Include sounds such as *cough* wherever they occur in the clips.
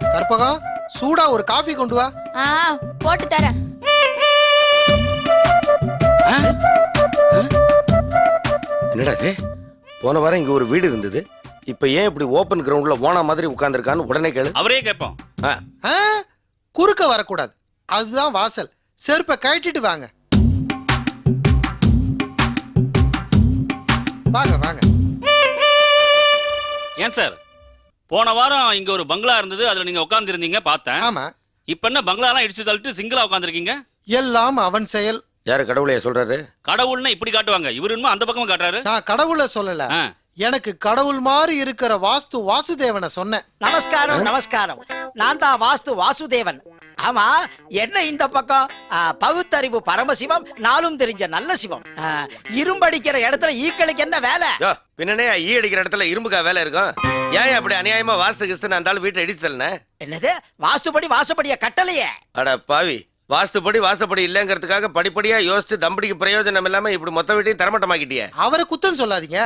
கற்பகம் சூடா ஒரு காஃபி கொண்டு வா. ஆ போட்டு தரேன். என்னடா இது? போன வாரம் இங்க ஒரு வீடு இருந்தது. இப்ப ஏன் இப்படி ஓப்பன் கிரவுண்ட்ல ஓனா மாதிரி உட்கார்ந்திருக்கான்னு உடனே கேளு. அவரே கேட்போம். ஆ, ஆ, குறுக்க வரக்கூடாது. அதுதான் வாசல். செருப்பை கழட்டிட்டு வாங்க. வாங்க வாங்க. ஏன் சார்? போன வாரம் இங்க ஒரு பங்களா இருந்தது அதுல நீங்க உட்கார்ந்து இருந்தீங்க பார்த்தேன். ஆமா. இப்ப என்ன பங்களாலாம் இடிச்சு தள்ளிட்டு சிங்கிளா உட்காந்துருக்கீங்க எல்லாம் அவன் செயல். யாரு கடவுளைய சொல்றாரு? கடவுள்னா இப்படி காட்டுவாங்க. இவரு இன்னும் அந்த பக்கமா காட்டுறாரு? நான் கடவுளை சொல்லல. எனக்கு கடவுள் மாதிரி இருக்கிற வாஸ்து வாசுதேவனை சொன்னேன். நமஸ்காரம் நமஸ்காரம். நான் தான் வாஸ்து வாசுதேவன். ஆமா என்ன இந்த பக்கம்? ஆ, பகுத்தறிவு பரமசிவம் நாளும் தெரிஞ்ச நல்ல சிவம். ஆ, இரும்படிக்கிற இடத்துல ஈக்களுக்கு என்ன வேலை? யோ, பின்னனே ஈ அடிக்கிற இடத்துல இரும்புக்கா வேலை இருக்கும்? ஏன் அப்படி அநியாயமா வாஸ்து கிஸ்து அந்த ஆளு வீட்டை இடிச்சு தள்ளன? என்னது? வாஸ்துபடி வாசப்படிய கட்டளையே அட பாவி வாஸ்துப்படி வாசப்படி இல்லைங்கிறதுக்காக படிப்படியா யோசிச்சு தம்படிக்கு பிரயோஜனம் இல்லாம இப்படி மொத்த வீட்டையும் தரமட்டமாக்கிட்டியே. அவரை குத்தம் சொல்லாதீங்க.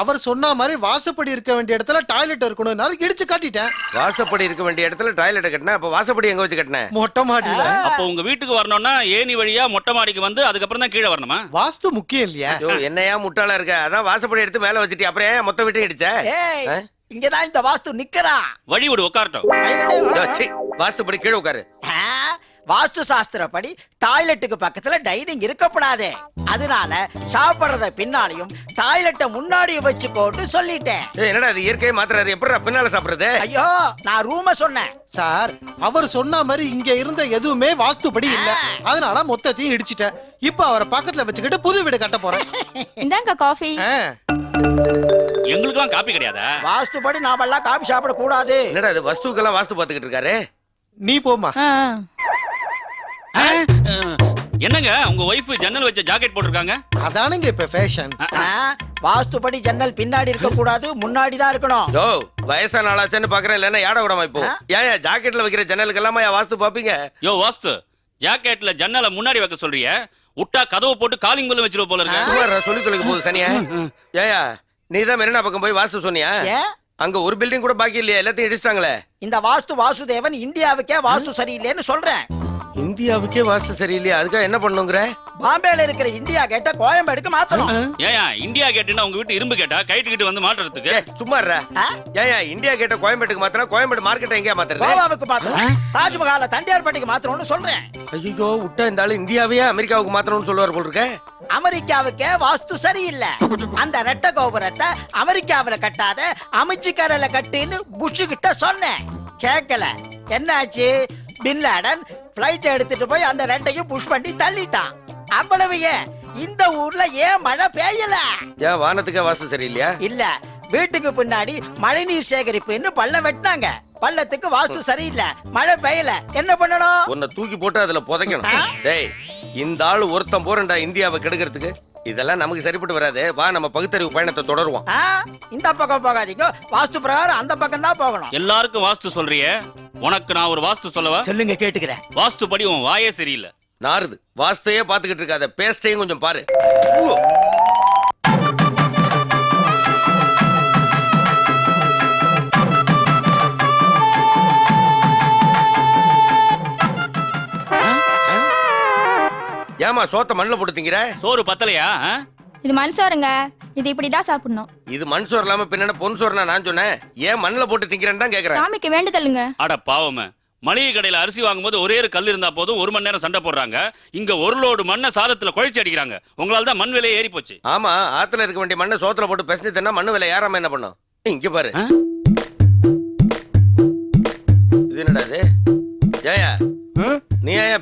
அவர் சொன்ன மாதிரி வாசப்படி இருக்க வேண்டிய இடத்துல டாய்லெட் இருக்கணும். இடிச்சு காட்டிட்டேன். வாசப்படி இருக்க வேண்டிய இடத்துல டாய்லெட் கட்டின அப்ப வாசப்படி எங்க வச்சு கட்டின? மொட்டை மாடியில. அப்போ உங்க வீட்டுக்கு வரணும்னா ஏணி வழியா மொட்டை மாடிக்கு வந்து அதுக்கப்புறம் தான் கீழே வரணுமா? வாஸ்து முக்கியம் இல்லையா? என்னையா முட்டாளா இருக்க? அதான் வாசப்படி எடுத்து மேல வச்சுட்டி அப்புறம் ஏன் மொத்த வீட்டையும் இடிச்ச? இங்கதான் இந்த வாஸ்து நிக்கிறான் வழி விடு உட்காரட்டும். வாஸ்துப்படி கீழே உட்காரு. வாஸ்து சாஸ்திரப்படி டாய்லெட்டுக்கு பக்கத்துல டைனிங் இருக்கக்கூடாது அதனால சாப்பிடுறத பின்னாலையும் டாய்லெட்டை முன்னாடியும் வச்சுக்கோட்டு சொல்லிட்டேன். ஏய், என்னடா இது? இயற்கையை மாத்துறாரு. எப்படி பின்னால சாப்பிடுறது? ஐயோ நான் ரூம சொன்னேன். சார் அவர் சொன்ன மாதிரி இங்க இருந்த எதுவுமே வாஸ்துபடி இல்ல. அதனால மொத்தத்தையும் இடிச்சிட்டேன். இப்ப அவரை பக்கத்துல வச்சுக்கிட்டு புது வீடு கட்ட போறேன். இந்தாங்க காஃபி. எங்களுக்கெல்லாம் காப்பி கிடையாதா? வாஸ்துபடி நாமெல்லாம் காபி சாப்பிட கூடாது என்னடா இது? வஸ்துக்கெல்லாம் வாஸ்து பாத்துக்கிட்டு இருக்காரு? நீ போமா என்னங்க உங்க ஒய்ஃப் ஜன்னல் வச்ச ஜாக்கெட் போட்டிருக்காங்க? அதானுங்க இப்ப ஃபேஷன் ஆ, வாஸ்துபடி ஜன்னல் பின்னாடி இருக்க கூடாது முன்னாடி தான் இருக்கணும். யோ வயசான ஆளாச்சுன்னு பாக்குறேன் இல்லன்னா யாட விடாம இப்போ. ஏன் ஜாக்கெட்ல வைக்கிற ஜன்னலுக்கு எல்லாமா வாஸ்து பாப்பீங்க? யோ வாஸ்து ஜாக்கெட்ல ஜன்னலை முன்னாடி வைக்க சொல்றிய விட்டா கதவை போட்டு காலிங் பெல் வச்சிருவ போல இருக்கு. சும்மா சொல்லி தொலைக்க போகுது சனியா. ஏயா நீ தான் மெரினா பக்கம் போய் வாஸ்து சொன்னியா? ஏன் அங்க ஒரு பில்டிங் கூட பாக்கி இல்லையா? எல்லாத்தையும் இடிச்சிட்டாங்களே. இந்த வாஸ்து வாசுதேவன் இந்தியாவுக்கே வாஸ்து சரியில்லைன்னு சொல்றேன். இந்தியாவுக்கே வாஸ்து சரியில்லையா அதுக்காக என்ன பண்ணுங்கிற? பாம்பேல இருக்கிற இந்தியா கேட்ட கோயம்பேடுக்கு மாத்தணும். ஏயா இந்தியா கேட்டுன்னா உங்க வீட்டு இரும்பு கேட்டா கைட்டுக்கிட்டு வந்து மாட்டுறதுக்கு? சும்மா? ஏயா இந்தியா கேட்ட கோயம்பேட்டுக்கு மாத்தினா கோயம்பேடு மார்க்கெட் எங்கேயா மாத்துறது? கோவாவுக்கு மாத்தணும். தாஜ்மஹால தண்டியார்பட்டிக்கு மாத்தணும்னு சொல்றேன். ஐயோ விட்டா இந்த ஆளு இந்தியாவையே அமெரிக்காவுக்கு மாத்தணும்னு சொல்லுவார் போல் இருக்க. அமெரிக்காவுக்கே வாஸ்து சரியில்லை. அந்த ரெட்ட கோபுரத்தை அமெரிக்காவுல கட்டாத அமைச்சுக்கரையில கட்டுன்னு புஷு கிட்ட சொன்னேன். கேட்கல. என்னாச்சு? பின் லாடன் பிளைட் எடுத்துட்டு போய் அந்த ரெண்டையும் புஷ் பண்ணி தள்ளிட்டான். அவ்வளவு ஏன்? இந்த ஊர்ல ஏன் மழை பெய்யல? ஏன் வானத்துக்கே வாஸ்து சரியில்லையா? இல்ல. வீட்டுக்கு பின்னாடி மழைநீர் சேகரிப்புன்னு பள்ளம் வெட்டினாங்க. பள்ளத்துக்கு வாஸ்து சரியில்லை. மழை பெய்யல. என்ன பண்ணணும்? உன்னை தூக்கி போட்டு அதுல புதைக்கணும். டேய் இந்த ஆளு ஒருத்தன் போறேன்டா இந்தியாவை கெடுக்கிறதுக்கு. இதெல்லாம் நமக்கு சரிப்பட்டு வராது. வா நம்ம பகுத்தறிவு பயணத்தை தொடருவோம். ஆ? இந்த பக்கம் போகாதீங்க. வாஸ்து பிரகாரம் அந்த பக்கம் தான் போகணும். எல்லாருக்கும் வாஸ்து சொல்றியே? உனக்கு நான் ஒரு வாஸ்து சொல்லவா? சொல்லுங்க கேட்டுக்கிறேன். வாஸ்து படி உன் வாயே சரியில்லை. நாறுது வாஸ்தையே பாத்துக்கிட்டு இருக்காத. பேஸ்டையும் கொஞ்சம் பாரு. ஏமா சோத்த மண்ணுல போட்டு திங்கிற? சோறு பத்தலையா ஆ? இது மண் சோறுங்க. இது இப்படிதான் சாப்பிடணும். இது மண் சோறு இல்லாம பின்ன பொன் சோறுனா நான் சொன்னேன்? ஏன் மண்ணுல போட்டு திங்கிறேன்னு தான் கேக்குறேன். சாமிக்கு வேண்டுதலுங்க அட பாவமே. மளிகை கடையில அரிசி வாங்கும்போது ஒரே ஒரு கல் இருந்தா போதும் ஒரு மணி நேரம் சண்டை போடுறாங்க. இங்க ஒரு லோடு மண்ணை சாதத்துல குழைச்சி அடிக்கிறாங்க. உங்களால தான் மண் விலை ஏறி போச்சு ஆமா ஆத்துல இருக்க வேண்டிய மண்ணை சோத்துல போட்டு பிசைஞ்சு தின்னா மண்ணு விலை ஏறாம என்ன பண்ணும்? இங்க பாரு.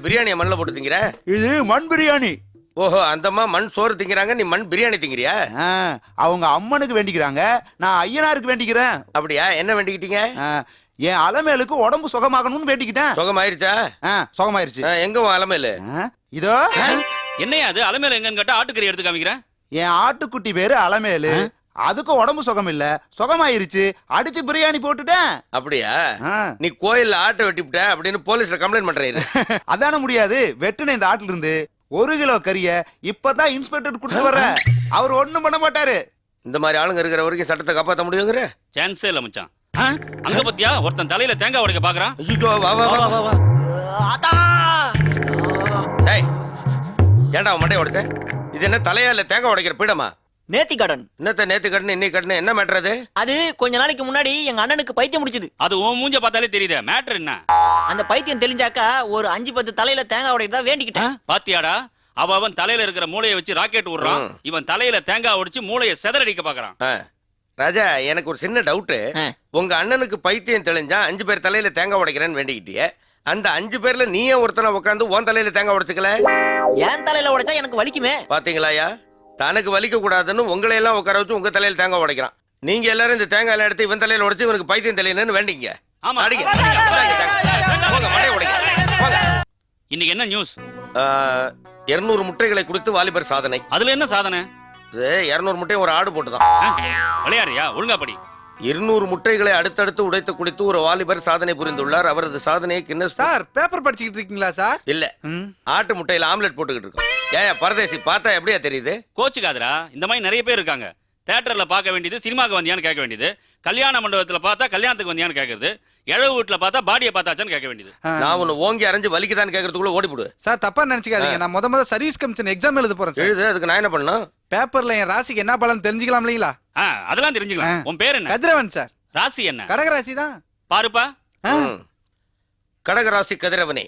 பிரியாணியை மண்ணில் போட்டு திங்கிற? இது மண் பிரியாணி. ஓஹோ அந்தம்மா மண் சோறு திங்கிறாங்க நீ மண் பிரியாணி திங்கிறியா? ஆ, அவங்க அம்மனுக்கு வேண்டிக்கிறாங்க நான் ஐயனாருக்கு வேண்டிக்கிறேன். அப்படியா? என்ன வேண்டிக்கிட்டீங்க? ஆ, என் அலமேலுக்கு உடம்பு சுகமாகணும்னு வேண்டிக்கிட்டேன். சுகமாயிருச்சா? ஆ, சுகமாயிருச்சு. எங்க உன் அலமையில ஆ, இதோ? என்னையா அது? அலமேல எங்கன்னு கேட்டா ஆட்டுக்கறி எடுத்து காமிக்கிறேன். என் ஆட்டுக்குட்டி பேரு அலமேலு. அதுக்கு உடம்பு சுகம் இல்ல சுகமாயிருச்சு. அடிச்சு பிரியாணி போட்டுட்டேன். அப்படியா? ஆ. நீ கோயில்ல ஆட்டை வெட்டிவிட்ட அப்படின்னு போலீஸ்ல கம்ப்ளைண்ட் பண்றீரு. அதான முடியாது. வெட்டுன இந்த ஆட்டுல இருந்து ஒரு கிலோ கறிய இப்பதான் இன்ஸ்பெக்டர் கொடுத்து வர்ற அவர் ஒண்ணும் பண்ண மாட்டாரு. இந்த மாதிரி ஆளுங்க இருக்கிற வரைக்கும் சட்டத்தை காப்பாத்த முடியுங்கிற? சான்ஸே இல்ல மச்சான்? அங்க பத்தியா? ஒருத்தன் தலையில தேங்காய் உடைக்க பாக்குறான். ஐயோ வா வா வா. வா வா டேய் ஏன்டா அவன் மண்டைய உடைச்ச? இது என்ன தலையா இல்ல தேங்காய் உடைக்கிற பீடமா? நேத்தி கடன். என்னத்த நேத்து கட்டணும் இன்னைக்கு கட்டணும் என்ன மேட்டர் அது? அது கொஞ்ச நாளைக்கு முன்னாடி எங்க அண்ணனுக்கு பைத்தியம் முடிச்சது அது உன் மூஞ்ச பார்த்தாலே தெரியுதே. மேட்டர் என்ன? அந்த பைத்தியம் தெளிஞ்சாக்கா ஒரு அஞ்சு பத்து தலையில தேங்காய் உடையதா? வேண்டிக்கிட்டேன். பாத்தியாடா? அவ அவன் தலையில இருக்கிற மூளையை வச்சு ராக்கெட் விடுறான். இவன் தலையில தேங்காய் உடைச்சு மூளையை செதறடிக்க பாக்குறான். ராஜா எனக்கு ஒரு சின்ன டவுட்டு. உங்க அண்ணனுக்கு பைத்தியம் தெளிஞ்சா அஞ்சு பேர் தலையில தேங்காய் உடைக்கிறேன்னு வேண்டிக்கிட்டியே. அந்த அஞ்சு பேர்ல நீயே ஒருத்தனை உட்காந்து உன் தலையில தேங்காய் உடைச்சுக்கல? என் தலையில உடைச்சா எனக்கு வலிக்குமே? பாத்தீங்களாயா? தனக்கு வலிக்க கூடாதுன்னு உங்களை எல்லாம் உட்கார வச்சு உங்க தலையில தேங்காய் உடைக்கிறான். நீங்க எல்லாரும் இந்த தேங்காய் எல்லாம் எடுத்து இவன் தலையில உடைச்சு இவனுக்கு பைத்தியம் தெளியணும்னு வேண்டிங்க. இன்னைக்கு என்ன நியூஸ் 200 முட்டைகளை குடித்து வாலிபர் சாதனை. அதுல என்ன சாதனை? 200 முட்டையும் ஒரு ஆடு போட்டுதான்? விளையாடுறியா? ஒழுங்கா படி. இருநூறு முட்டைகளை அடுத்தடுத்து உடைத்து குடித்து ஒரு வாலிபர் சாதனை புரிந்துள்ளார். அவரது சாதனையை கின்னஸ் சார் பேப்பர் படிச்சுக்கிட்டு இருக்கீங்களா சார்? இல்ல. ஆட்டு முட்டையில ஆம்லெட் போட்டுக்கிட்டு இருக்கோம். ஏன் பரதேசி பார்த்தா எப்படியா தெரியுது? கோச்சுக்காதரா இந்த மாதிரி நிறைய பேர் இருக்காங்க. தேட்டர்ல பார்க்க வேண்டியது சினிமாக்கு வந்தியான்னு கேட்க வேண்டியது. கல்யாண மண்டபத்துல பார்த்தா கல்யாணத்துக்கு வந்தியான்னு கேட்கறது. இழவு வீட்டுல பார்த்தா பாடியை பார்த்தாச்சான்னு கேட்க வேண்டியது. நான் உன்னை ஓங்கி அரைஞ்சு வலிக்குதான்னு கேட்கறதுக்குள்ள ஓடி போடு சார் தப்பா நினைச்சுக்காதீங்க. நான் முத முத சர்வீஸ் கமிஷன் எக்ஸாம் எழுத போறேன் சார். எழுது அதுக்கு நான் என்ன பண்ணணும்? பேப்பர்ல என் ராசிக்கு என்ன பலன் தெரிஞ்சுக்கலாம் இல்லைங்களா? ஆ, அதெல்லாம் தெரிஞ்சுக்கலாம். உன் பேர் என்ன? கதிரவன் சார். ராசி என்ன? கடகராசி தான். பாருப்பா. கடகராசி கதிரவனே.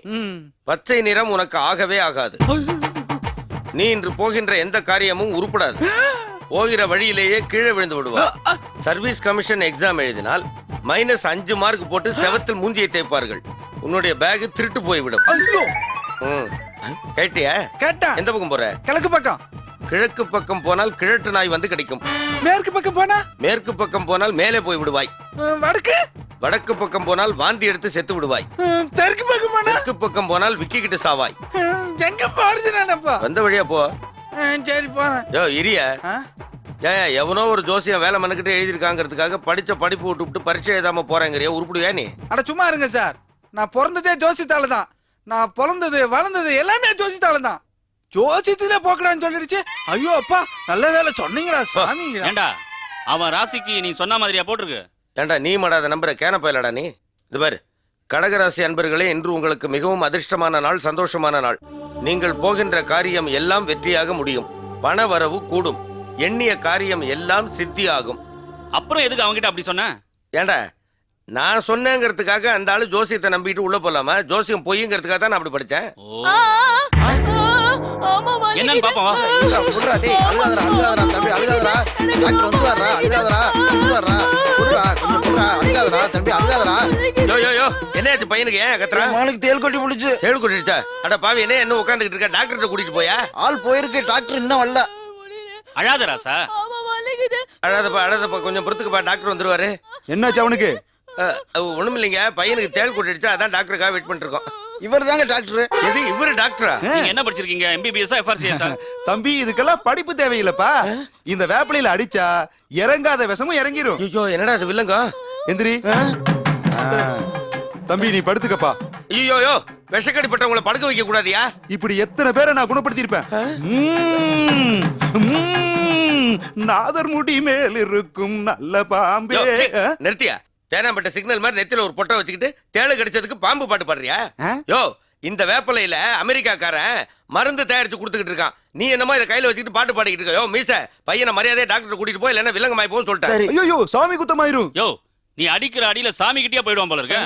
பச்சை நிறம் உனக்கு ஆகவே ஆகாது. நீ இன்று போகின்ற எந்த காரியமும் உருப்படாது. போகிற வழியிலேயே கீழே விழுந்து விடுவா சர்வீஸ் கமிஷன் எக்ஸாம் எழுதினால் மைனஸ் அஞ்சு மார்க் போட்டு செவத்தில் மூஞ்சியை தேய்ப்பார்கள். உன்னுடைய பேக் திருட்டு போய்விடும். ஐயோ. கேட்டியா? கேட்டா எந்த பக்கம் போற? கிழக்கு பக்கம். கிழக்கு பக்கம் போனால் கிழட்டு நாய் வந்து கிடைக்கும். மேற்கு பக்கம் போனா? மேற்கு பக்கம் போனால் மேலே போய் விடுவாய். வடக்கு? வடக்கு பக்கம் போனால் வாந்தி எடுத்து செத்து விடுவாய். தெற்கு பக்கம் போனா தெற்கு பக்கம் போனால் விக்கிக்கிட்டு சாவாய். எங்க நானப்பா? வந்த வழியா போ. சரி போறேன் யோ இரிய. ஆ? ஏன் எவனோ ஒரு ஜோசியம் வேலை மனுக்கிட்டு எழுதியிருக்காங்கிறதுக்காக படிச்ச படிப்பு விட்டு விட்டு பரீட்சை எழுதாம போறேங்கிறியா உருப்பிடுவியா நீ? அட சும்மா இருங்க சார். நான் பிறந்ததே ஜோசித்தால தான். நான் பிறந்தது வளர்ந்தது எல்லாமே ஜோசித்தால தான். ஜோசியத்திலே போக்கடான்னு சொல்லிடுச்சு. ஐயோ அப்பா நல்ல வேலை சொன்னீங்கடா சாமி. ஏண்டா அவன் ராசிக்கு நீ சொன்ன மாதிரியா போட்டிருக்கு? ஏண்டா நீ மடாத நம்புற கேன பயலடா நீ? இது பாரு கடகராசி அன்பர்களே இன்று உங்களுக்கு மிகவும் அதிர்ஷ்டமான நாள் சந்தோஷமான நாள். நீங்கள் போகின்ற காரியம் எல்லாம் வெற்றியாக முடியும். பண வரவு கூடும். எண்ணிய காரியம் எல்லாம் சித்தியாகும். அப்புறம் எதுக்கு அவன்கிட்ட அப்படி சொன்ன? ஏண்டா நான் சொன்னேங்கிறதுக்காக அந்த ஆளு ஜோசியத்தை நம்பிட்டு உள்ள போலாமா? ஜோசியம் பொய்யுங்கிறதுக்காக தான் நான் அப்படி ஆமா, என்னன்னு. பாப்போம். வா. விட்றா டேய் அழுகாதடா அழுகாதடா தம்பி அழுகாதடா. டாக்டர் வந்து வர்றா அழுகாதடா வந்து வர்றா. விட்றா கொஞ்சம் விட்றா அழுகாதடா தம்பி அழுகாதடா. யோ யோ யோ என்னாச்சு பையனுக்கு ஏன் கத்துறா? மகனுக்கு தேல் கொட்டி பிடிச்சு. தேடு கூட்டிடுச்சா? அட பாவி என்ன என்ன உட்காந்துக்கிட்டு இருக்க? டாக்டர்கிட்ட கூட்டிட்டு போயா? ஆள் போயிருக்கு டாக்டர் இன்னும் வரல. அழாத ராசா ஆமா, வலிக்குது. அழாதப்பா அழாதப்பா கொஞ்சம் பொறுத்துக்குப்பா டாக்டர் வந்துருவாரு. என்னாச்சு அவனுக்கு? ஒண்ணும் இல்லைங்க பையனுக்கு தேள் கூட்டிடுச்சா? அதான் டாக்டருக்காக வெயிட் பண்ணிட்டு இருக்கோம். இவர் தாங்க டாக்டர். எது இவரு டாக்டரா? நீங்க என்ன படிச்சிருக்கீங்க? எம்பிபிஎஸ் எஃப்ஆர்சிஎஸ் *laughs* தம்பி இதுக்கெல்லாம் படிப்பு தேவையில்லப்பா. இந்த வேப்பிலையில அடிச்சா இறங்காத விஷமும் இறங்கிரும். ஐயோ என்னடா அது வில்லங்க? எந்திரி. தம்பி நீ படுத்துக்கப்பா. ஐயோ யோ விஷக்கடிப்பட்டவங்களை படுக்க வைக்க கூடாதியா? இப்படி எத்தனை பேரை நான் குணப்படுத்தியிருப்பேன்? ம்ம். ம்ம். நாதர் முடி மேல் இருக்கும் நல்ல பாம்பே? நிறுத்தியா? தேனாம்பட்ட சிக்னல் மாதிரி நெத்தில ஒரு பொட்டை வச்சுக்கிட்டு தேளு கடிச்சதுக்கு பாம்பு பாட்டு பாடுறியா? யோ இந்த வேப்பலையில அமெரிக்காக்காரன் மருந்து தயாரிச்சு கொடுத்துக்கிட்டு இருக்கான். நீ என்னமோ இதை கையில வச்சுக்கிட்டு பாட்டு பாடிக்கிட்டு இருக்க. யோ மீச பையனை மரியாதையா டாக்டர் கூட்டிட்டு போய் இல்லைன்னா வில்லங்கமாய் போன்னு சொல்லிட்டேன். ஐயோ சாமி குத்தமாயிரும் யோ நீ அடிக்கிற அடியில சாமி கிட்டே போயிடுவான் போல இருக்க.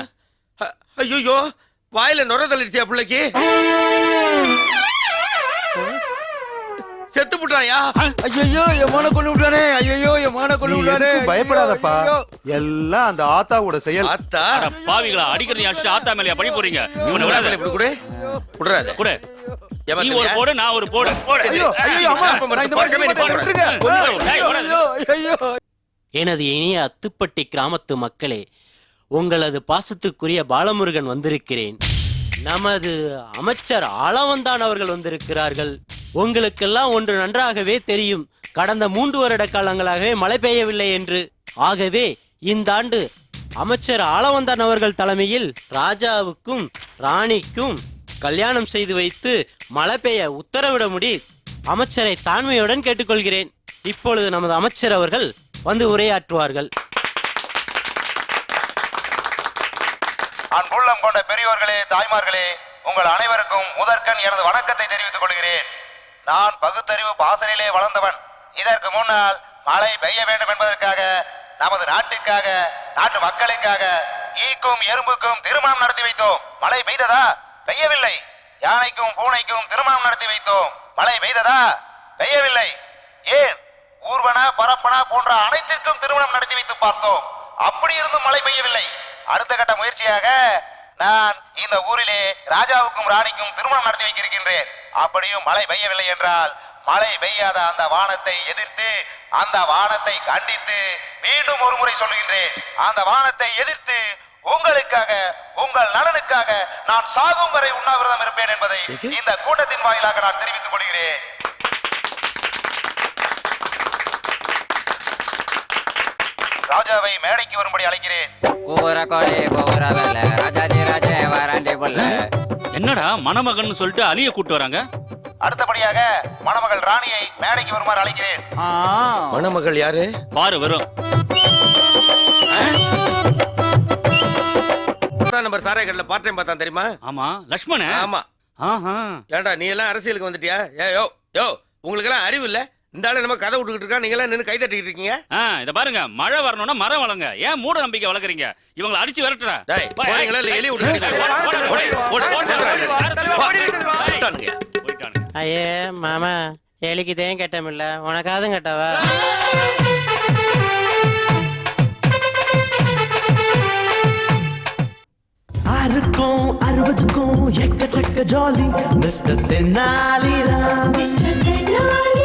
ஐயோ வாயில நுர தள்ளிடுச்சியா பிள்ளைக்கு? செத்து புட்டாயா? ஐயோ என் மான கொண்டு விட்டானே. ஐயோ என் மான கொண்டு விட்டானே. பயப்படாதப்பா. எல்லாம் அந்த ஆத்தாவோட செயல். ஆத்தா? பாவிகளா அடிக்கிறது அடிச்சு ஆத்தா மேலையா பழி போறீங்க இவனை விடாத. இப்படி கொடு. விடுறாத கூட. நீ ஒரு? போடு நான் ஒரு போடு. எனது இனிய அத்துப்பட்டி கிராமத்து மக்களே உங்களது பாசத்துக்குரிய பாலமுருகன் வந்திருக்கிறேன். நமது அமைச்சர் அளவந்தான் அவர்கள் வந்திருக்கிறார்கள். உங்களுக்கெல்லாம் ஒன்று நன்றாகவே தெரியும். கடந்த மூன்று வருட காலங்களாகவே மழை பெய்யவில்லை என்று. ஆகவே இந்த ஆண்டு அமைச்சர் ஆளவந்தான் அவர்கள் தலைமையில் ராஜாவுக்கும் ராணிக்கும் கல்யாணம் செய்து வைத்து மழை பெய்ய உத்தரவிட முடி அமைச்சரை தாண்மையுடன் கேட்டுக்கொள்கிறேன். இப்பொழுது நமது அமைச்சர் அவர்கள் வந்து உரையாற்றுவார்கள். அன்புள்ளம் கொண்ட பெரியோர்களே தாய்மார்களே உங்கள் அனைவருக்கும் முதற்கண் எனது வணக்கத்தை தெரிவித்துக் கொள்கிறேன். நான் பகுத்தறிவு பாசனிலே வளர்ந்தவன். இதற்கு முன்னால் மழை பெய்ய வேண்டும் என்பதற்காக நமது நாட்டுக்காக நாட்டு மக்களுக்காக ஈக்கும் எறும்புக்கும் திருமணம் நடத்தி வைத்தோம். மழை பெய்ததா? பெய்யவில்லை. யானைக்கும் பூனைக்கும் திருமணம் நடத்தி வைத்தோம். மழை பெய்ததா? பெய்யவில்லை. ஏன்? ஊர்வன பரப்பன போன்ற அனைத்திற்கும் திருமணம் நடத்தி வைத்து பார்த்தோம். அப்படி இருந்தும் மழை பெய்யவில்லை. அடுத்த கட்ட முயற்சியாக நான் இந்த ஊரிலே ராஜாவுக்கும் ராணிக்கும் திருமணம் நடத்தி வைக்கிருக்கின்றேன். அப்படியும் மழை பெய்யவில்லை என்றால் மழை பெய்யாத அந்த வானத்தை எதிர்த்து அந்த வானத்தை கண்டித்து மீண்டும் ஒரு முறை சொல்லுகின்றேன். அந்த வானத்தை எதிர்த்து உங்களுக்காக உங்கள் நலனுக்காக நான் சாகும் வரை உண்ணாவிரதம் இருப்பேன் என்பதை இந்த கூட்டத்தின் வாயிலாக நான் தெரிவித்துக் கொள்கிறேன். ராஜாவை மேடைக்கு வரும்படி அழைக்கிறேன். வேலை என்னடா மணமகன் சொல்லிட்டு அலிய கூட்டு வராங்க? அடுத்தபடியாக மணமகள் ராணியை மேடைக்கு வருமாறு அழைக்கிறேன். மணமகள் யாரு? பாரு வரும். நம்பர் சாராய கடையில் பார்ட் டைம் பார்த்தான் தெரியுமா? ஆமா லக்ஷ்மண? ஆமா. ஆஹா. ஏன்டா நீ எல்லாம் அரசியலுக்கு வந்துட்டியா? ஏ யோ யோ உங்களுக்கு எல்லாம் அறிவு இல்ல? இந்த ஆளு நம்ம கதை விட்டுக்கிட்டு இருக்கா நீங்க எல்லாம் நின்று கை தட்டிக்கிட்டு இருக்கீங்க ஆ இத பாருங்க மழை வரணும்னா மரம் வளங்க ஏன் மூட நம்பிக்கை வளர்க்குறீங்க இவங்களை அடிச்சு விரட்டுறா டேய் போறீங்களா இல்ல எலி. போயிட்டானுங்க ஐயே மாமா எலிக்கு தேன் கட்டமில்ல உனக்காதும் கட்டவா ஆறுக்கும் அறுபதுக்கும் எக்கச்சக்க ஜாலி மிஸ்டர் தென்னாலிராம் யாருக்கும்